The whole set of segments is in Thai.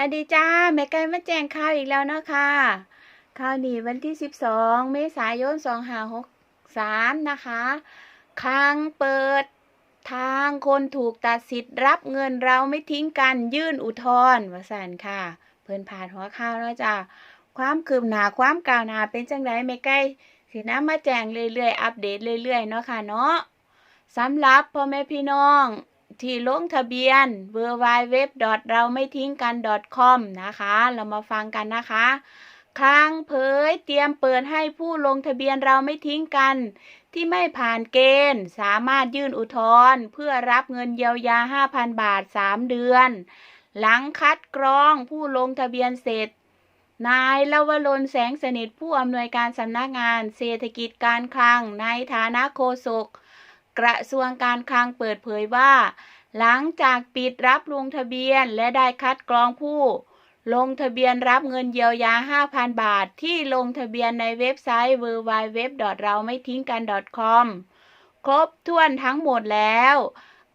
วัสดีจ้าแม่ไก่มาแจ้งข่าวอีกแล้วนะคะข่าวนี้วันที่ 12 เมษายน 2563 นะคะคางเปิดทางคนถูกตัดสิทธิ์รับเงินเราไม่ทิ้งกันยื่นอุทธรณ์วสันค่ะ เพิ่นผ่านหัวข่าวแล้วจ้าความคืบหน้าความก้าวหน้าเป็นจังไดแม่ไก่สิน้ำมาแจ้งเรื่อยๆ อัปเดตเรื่อยๆ เนาะค่ะเนาะสำหรับพ่อแม่พี่น้อง ที่ลงทะเบียน w w w เราไม่ทิ้งกัน .com นะคะ เรามาฟังกันนะคะครั้งเผยเตรียมเปิดให้ผู้ลงทะเบียนเราไม่ทิ้งกัน ที่ไม่ผ่านเกณฑ์ สามารถยื่นอุทธรณ์เพื่อรับเงินเยียวยา 5,000 บาท 3 เดือน หลังคัดกรองผู้ลงทะเบียนเสร็จ นายลวรนแสงสนิทผู้อำนวยการสำนักงาน เศรษฐกิจการคลังในฐานะโฆษก กระทรวงการคลังเปิดเผยว่า หลังจากปิดรับลงทะเบียนและได้คัดกรองผู้ ลงทะเบียนรับเงินเยียวยา 5,000 บาท ที่ลงทะเบียนในเว็บไซต์ w w w เราไม่ทิ้งกัน .com ครบถ้วนทั้งหมดแล้ว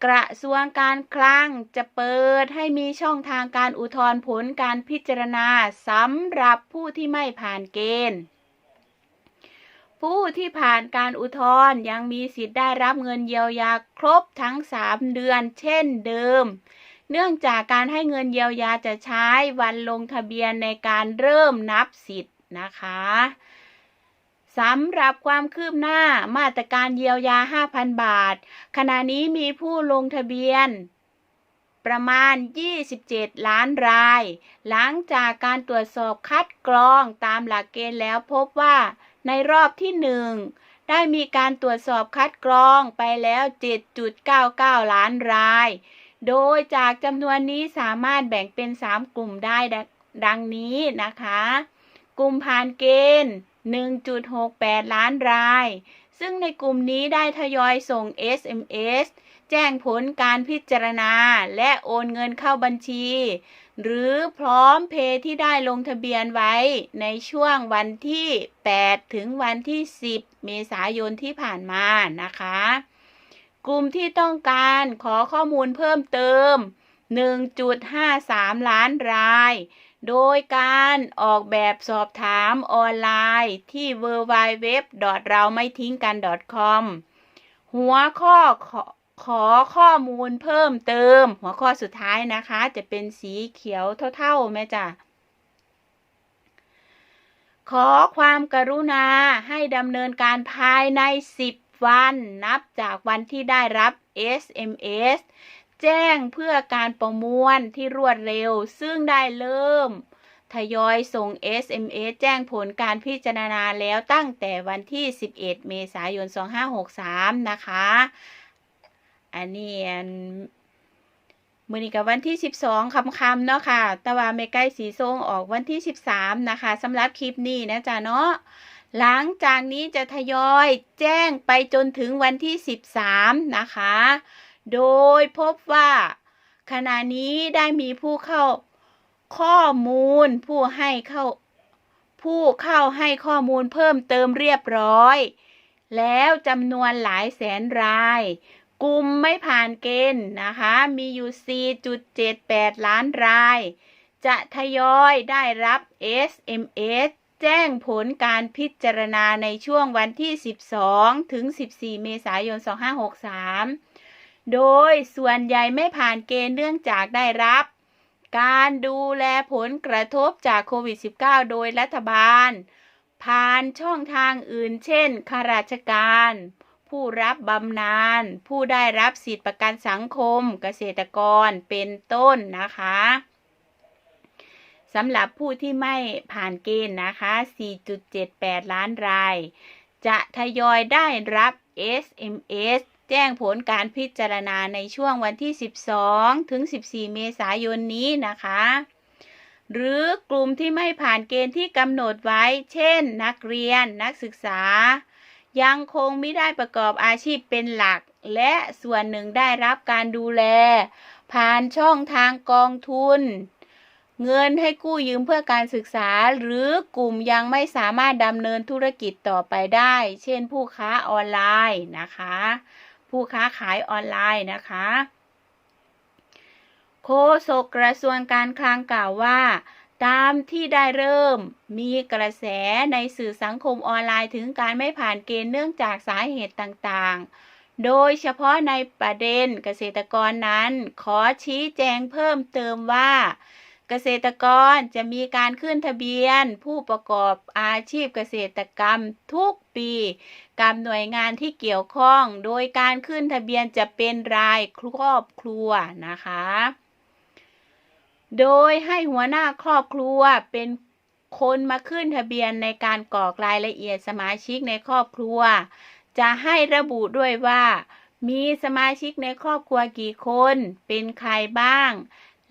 กระทรวงการคลังจะเปิดให้มีช่องทางการอุทธรณ์ผลการพิจารณาสำหรับผู้ที่ไม่ผ่านเกณฑ์ ผู้ที่ผ่านการอุทธรณ์ยังมีสิทธิ์ได้รับเงินเยียวยาครบทั้ง 3 เดือน เช่นเดิม เนื่องจากการให้เงินเยียวยาจะใช้วันลงทะเบียนในการเริ่มนับสิทธิ์นะคะสำหรับความคืบหน้ามาตรการเยียวยา 5,000 บาท ขณะนี้มีผู้ลงทะเบียน ประมาณ 27 ล้านราย หลังจากการตรวจสอบคัดกรองตามหลักเกณฑ์แล้วพบว่า ในรอบที่1ได้มีการตรวจสอบคัดกรองไปแล้ว 7.99 ล้านราย โดยจากจำนวนนี้สามารถแบ่งเป็น 3 กลุ่มได้ดดังนี้นะคะ กลุ่มผ่านเกณฑ์ 1.68 ล้านราย ซึ่งในกลุ่มนี้ได้ทยอยส่ง SMS แจ้งผลการพิจารณา และโอนเงินเข้าบัญชี หรือพร้อมเพย์ที่ได้ลงทะเบียนไว้ในช่วงวันที่ 8 ถึงวันที่ 10 เมษายนที่ผ่านมานะคะ กลุ่มที่ต้องการขอข้อมูลเพิ่มเติม 1.53 ล้านราย โดยการออกแบบสอบถามออนไลน์ที่ w w w เราไม่ทิ้งกัน .com หัวข้อ ขอข้อมูลเพิ่มเติม หัวข้อสุดท้ายนะคะ จะเป็นสีเขียวเท่าๆแม่จ้ะขอความกรุณาให้ดำเนินการภายใน 10 วัน นับจากวันที่ได้รับ SMS แจ้งเพื่อการประมวลที่รวดเร็ว ซึ่งได้เริ่ม ทยอยส่ง SMS แจ้งผลการพิจารณาแล้วตั้งแต่วันที่ 11 เมษายน 2563 นะคะ อันนี้อันมือนี้กับวันที่ 12คำคำเนาะค่ะ แต่ว่าไม่ใกล้สีส้งออกวันที่ 13 นะคะสำหรับคลิปนี้นะจ๊ะเนาะหลังจากนี้จะทยอยแจ้งไปจนถึงวันที่ 13 นะคะ โดยพบว่าขณะนี้ได้มีผู้เข้าข้อมูลผู้ให้เข้าผู้เข้าให้ข้อมูลเพิ่มเติมเรียบร้อย แล้วจำนวนหลายแสนราย กลุ่มไม่ผ่านเกณฑ์นะคะ มีอยู่ 4.78 ล้านราย จะทยอยได้รับ SMS แจ้งผลการพิจารณาในช่วงวันที่ 12 ถึง 14 เมษายน 2563 โดยส่วนใหญ่ไม่ผ่านเกณฑ์เนื่องจากได้รับ การดูแลผลกระทบจากโควิด -19 โดยรัฐบาล ผ่านช่องทางอื่นเช่นข้าราชการ ผู้รับบำนาญผู้ได้รับสิทธิประกันสังคม เกษตรกรเป็นต้นนะคะสำหรับผู้ที่ไม่ผ่านเกณฑ์นะคะ 4.78 ล้านราย จะทยอยได้รับ SMS แจ้งผลการพิจารณาในช่วงวันที่ 12 ถึง 14 เมษายนนี้นะคะ หรือกลุ่มที่ไม่ผ่านเกณฑ์ที่กำหนดไว้ เช่น นักเรียน นักศึกษา ยังคงไม่ได้ประกอบอาชีพเป็นหลัก และส่วนหนึ่งได้รับการดูแล ผ่านช่องทางกองทุน เงินให้กู้ยืมเพื่อการศึกษา หรือกลุ่มยังไม่สามารถดำเนินธุรกิจต่อไปได้ เช่นผู้ค้าออนไลน์นะคะ ผู้ค้าขายออนไลน์นะคะโฆษกกระทรวงการคลังกล่าวว่า ตามที่ได้เริ่มมีกระแสในสื่อสังคมออนไลน์ถึงการไม่ผ่านเกณฑ์เนื่องจากสาเหตุต่างๆ โดยเฉพาะในประเด็นเกษตรกรนั้น ขอชี้แจงเพิ่มเติมว่า เกษตรกรจะมีการขึ้นทะเบียน ผู้ประกอบอาชีพเกษตรกรรมทุกปี กับหน่วยงานที่เกี่ยวข้อง โดยการขึ้นทะเบียนจะเป็นรายครอบครัวนะคะ โดยให้หัวหน้าครอบครัวเป็นคนมาขึ้นทะเบียนในการกรอกรายละเอียดสมาชิกในครอบครัว จะให้ระบุด้วยว่า มีสมาชิกในครอบครัวกี่คน เป็นใครบ้าง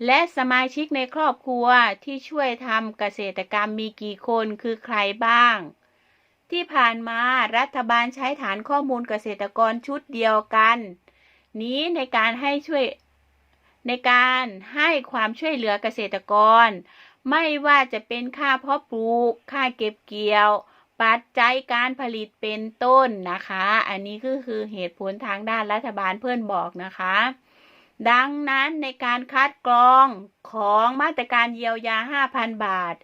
และสมาชิกในครอบครัวที่ช่วยทำเกษตรกรรมมีกี่คนคือใครบ้าง ที่ผ่านมารัฐบาลใช้ฐานข้อมูลเกษตรกรชุดเดียวกัน นี้ในการให้ช่วย ในการให้ความช่วยเหลือเกษตรกร ไม่ว่าจะเป็นค่าเพาะปลูก ค่าเก็บเกี่ยว ปัจจัยการผลิตเป็นต้นนะคะ อันนี้ก็คือเหตุผลทางด้านรัฐบาลเพื่อนบอกนะคะ ดังนั้นในการคัดกรองของมาตรการเยียวยา 5,000 บาท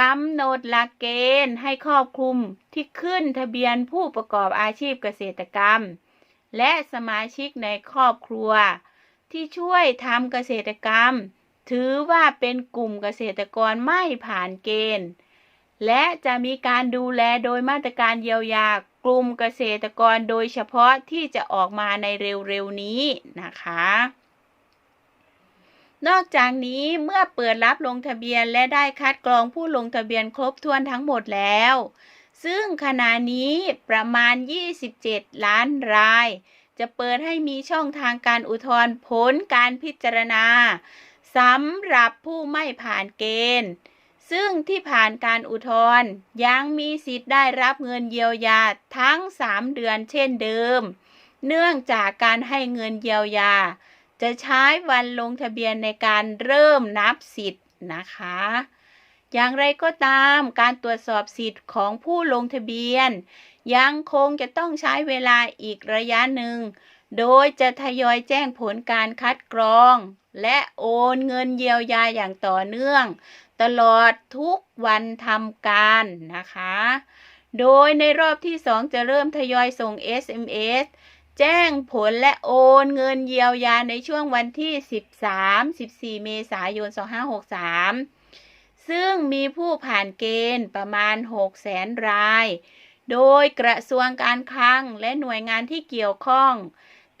กำหนดหลักเกณฑ์ให้ครอบคลุมที่ขึ้นทะเบียนผู้ประกอบอาชีพเกษตรกรรม และสมาชิกในครอบครัว ที่ช่วยทำเกษตรกรรม ถือว่าเป็นกลุ่มเกษตรกรไม่ผ่านเกณฑ์ และจะมีการดูแลโดยมาตรการเยียวยากลุ่มเกษตรกรโดยเฉพาะที่จะออกมาในเร็วๆนี้นะคะ นอกจากนี้เมื่อเปิดรับลงทะเบียนและได้คัดกรองผู้ลงทะเบียนครบถ้วนทั้งหมดแล้ว ซึ่งขณะนี้ประมาณ 27 ล้านราย จะเปิดให้มีช่องทางการอุทธรณ์ผลการพิจารณาสำหรับผู้ไม่ผ่านเกณฑ์ ซึ่งที่ผ่านการอุทธรณ์ยังมีสิทธิ์ได้รับเงินเยียวยาทั้ง 3 เดือนเช่นเดิม เนื่องจากการให้เงินเยียวยา จะใช้วันลงทะเบียนในการเริ่มนับสิทธิ์นะคะ อย่างไรก็ตามการตรวจสอบสิทธิ์ของผู้ลงทะเบียน ยังคงจะต้องใช้เวลาอีกระยะหนึ่ง โดยจะทยอยแจ้งผลการคัดกรอง และโอนเงินเยียวยาอย่างต่อเนื่อง ตลอดทุกวันทำการนะคะ โดยในรอบที่ 2 จะเริ่มทยอยส่ง SMS แจ้งผลและโอนเงินเยียวยาในช่วงวันที่ 13-14 เมษายน 2563 ซึ่งมีผู้ผ่านเกณฑ์ประมาณ 600,000 ราย โดยกระทรวงการคลังและหน่วยงานที่เกี่ยวข้อง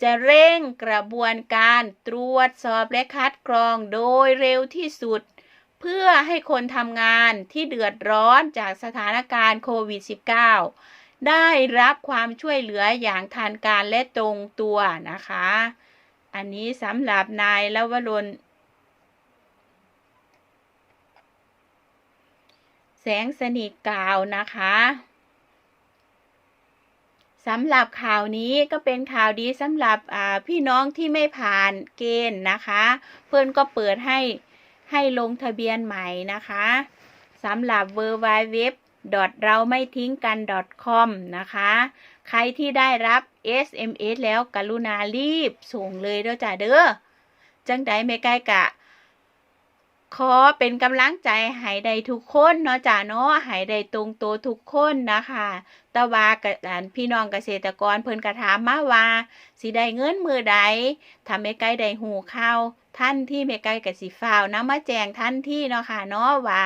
จะเร่งกระบวนการตรวจสอบและคัดกรองโดยเร็วที่สุด เพื่อให้คนทำงานที่เดือดร้อนจากสถานการณ์โควิด -19 ได้รับความช่วยเหลืออย่างทันการและตรงตัวนะคะ อันนี้สำหรับนายลวรน แสงสนิทกล่าวนะคะสำหรับข่าวนี้ก็เป็นข่าวดีสำหรับพี่น้องที่ไม่ผ่านเกณฑ์นะคะ เพื่อนก็เปิดให้ให้ลงทะเบียนใหม่นะคะสำหรับ w w w เราไม่ทิ้งกัน .com นะคะ ใครที่ได้รับ SMS แล้วกรุณารีบส่งเลยเด้อจ้าเด้อจังใดไม่ใกล้กะ ขอเป็นกำลังใจให้ได้ทุกคนเนาะจ้าเนาะให้ได้ตรงตัวทุกคนนะคะต่ว่ากับพี่น้องเกษตรกรเพิ่นกระถามมาว่าสิได้เงินมือใดทำให้ไกล้ได้หูข่าวท่านที่ไม่ไกล้กับสิฟ้าวนะมาแจงท่านที่เนาะค่ะเนาะว่า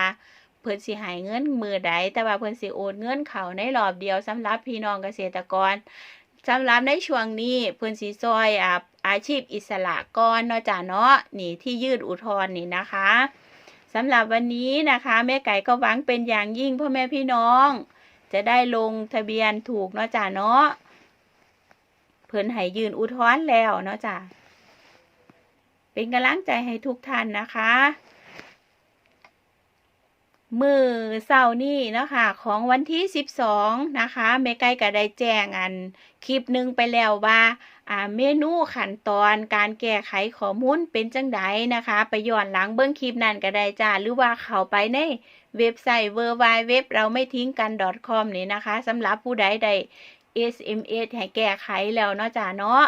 เพิ่นสิให้เงินมือใดแต่ว่าเพิ่นสิโอนเงินเขาในรอบเดียวสำหรับพี่น้องเกษตรกรสำหรับในช่วงนี้เพิ่นสิซอยอ่า อาชีพอิสระก่อนเนาะจ้าเนาะนี่ที่ยืดอุทธรณ์นี่นะคะสำหรับวันนี้นะคะ แม่ไก่ก็หวังเป็นอย่างยิ่งพ่อแม่พี่น้อง จะได้ลงทะเบียนถูกเนาะจ้าเนาะเพิ่นให้ยืนอุทธรณ์แล้วเนาะจ้าเป็นกำลังใจให้ทุกท่านนะคะ มือเสาร์นี้เนาะค่ะของวันที่ 12 นะคะเมไก่ก็ได้แจ้งอันคลิปหนึ่งไปแล้วว่า เมนูขั้นตอนการแก้ไขข้อมูลเป็นจังไดนะคะ ไปย้อนหลังเบื้องคลิปนั้นก็ได้จ้าหรือว่าเข้าไปในเว็บไซต์ w w w เราไม่ทิ้งกัน .com นี่นะคะสำหรับผู้ใดได้ SMS ให้แก้ไขแล้วเนาะจ้าเนาะ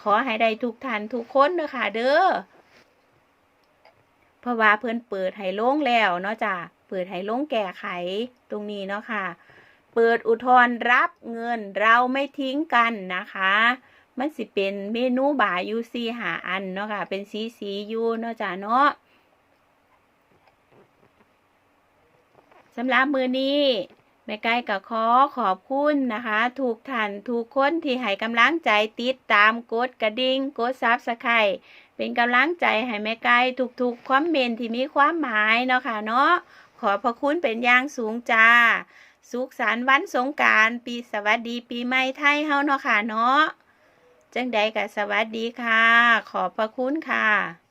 ขอให้ได้ทุกท่านทุกคนเนาะค่ะเด้อเพราะว่าเพิ่นเปิดให้ลงแล้วเนาะจ้ะเปิดให้ลงแก้ไขตรงนี้เนาะค่ะ เปิดอุทธรณ์รับเงินเราไม่ทิ้งกันนะคะ มันสิเป็นเมนูบายูซีหาอันเนาะค่ะ เป็นสีสียูเนาะจ้ะเนาะสำหรับมือนี้แม่ไก่ก็ขอขอบคุณนะคะ ถูกท่านถูกคนที่ให้กำลังใจติดตามกดกระดิ่งกดซับสไครเป็นกำลังใจให้แม่ไก่ทุกๆคอมเมนต์ที่มีความหมายเนาะค่ะเนาะขอพระคุณเป็นอย่างสูงจ้า สุขสันต์วันสงการ ปีสวัสดีปีใหม่ไทยเฮาเนาะค่ะเนาะ จังใดก็สวัสดีค่ะ ขอบพระคุณค่ะ